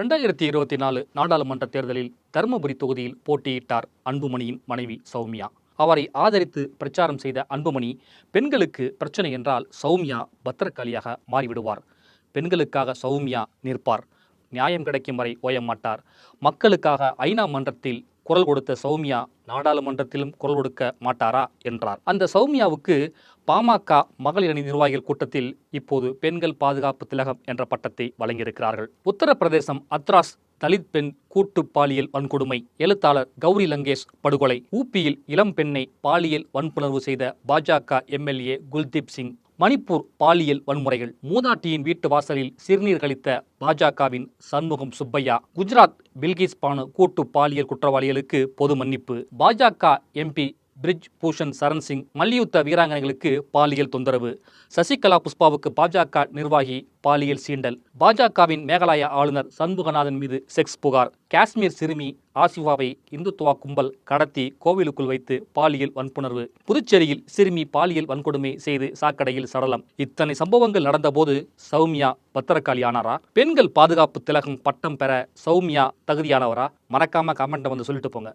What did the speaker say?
ரெண்டாயிரத்தி இருபத்தி நாலு நாடாளுமன்ற தேர்தலில் தருமபுரி தொகுதியில் போட்டியிட்டார் அன்புமணியின் மனைவி சௌமியா. அவரை ஆதரித்து பிரச்சாரம் செய்த அன்புமணி பெண்களுக்கு பிரச்சனை என்றால் சௌமியா பத்திரக்காளியாக மாறிவிடுவார். பெண்களுக்காக சௌமியா நிற்பார். நியாயம் கிடைக்கும் வரை ஓய மாட்டார் மக்களுக்காக ஐநா மன்றத்தில் குரல் கொடுத்த சௌமியா நாடாளுமன்றத்திலும் குரல் கொடுக்க மாட்டாரா என்றார். அந்த சௌமியாவுக்கு பாமக மகளிர் அணி நிர்வாகிகள் கூட்டத்தில் இப்போது பெண்கள் பாதுகாப்பு திலகம் என்ற பட்டத்தை வழங்கியிருக்கிறார்கள். உத்தரப்பிரதேசம் அத்ராஸ் தலித் பெண் கூட்டு பாலியல் வன்கொடுமை எழுத்தாளர் கௌரி லங்கேஷ் படுகொலை ஊப்பியில் இளம் பெண்ணை பாலியல் வன்புணர்வு செய்த பாஜக எம்எல்ஏ குல்தீப் சிங் மணிப்பூர் பாலியல் வன்முறைகள். மூதாட்டியின் வீட்டு வாசலில் சிறுநீர் கழித்த பாஜகவின் சண்முகம் சுப்பையா. குஜராத் பில்கிஸ் பானு கூட்டு பாலியல் குற்றவாளிகளுக்கு பொது மன்னிப்பு. பாஜக எம்பி பிரிஜ் பூஷன் சரண் சிங் மல்யுத்த வீராங்கனைகளுக்கு பாலியல் தொந்தரவு. சசிகலா புஷ்பாவுக்கு பாஜக நிர்வாகி பாலியல் சீண்டல். பாஜகவின் மேகாலய ஆளுநர் சண்முகநாதன் மீது செக்ஸ் புகார். காஷ்மீர் சிறுமி ஆசிவாவை இந்துத்துவா கும்பல் கடத்தி கோவிலுக்குள் வைத்து பாலியல் வன்புணர்வு. புதுச்சேரியில் சிறுமி பாலியல் வன்கொடுமை செய்து சாக்கடையில் சடலம். இத்தனை சம்பவங்கள் நடந்தபோது சௌமியா பத்திரக்காளி ஆனாரா? பெண்கள் பாதுகாப்பு திலகம் பட்டம் பெற சௌமியா தகுதியானவரா? மறக்காம கமெண்ட்டை வந்து சொல்லிட்டு போங்க.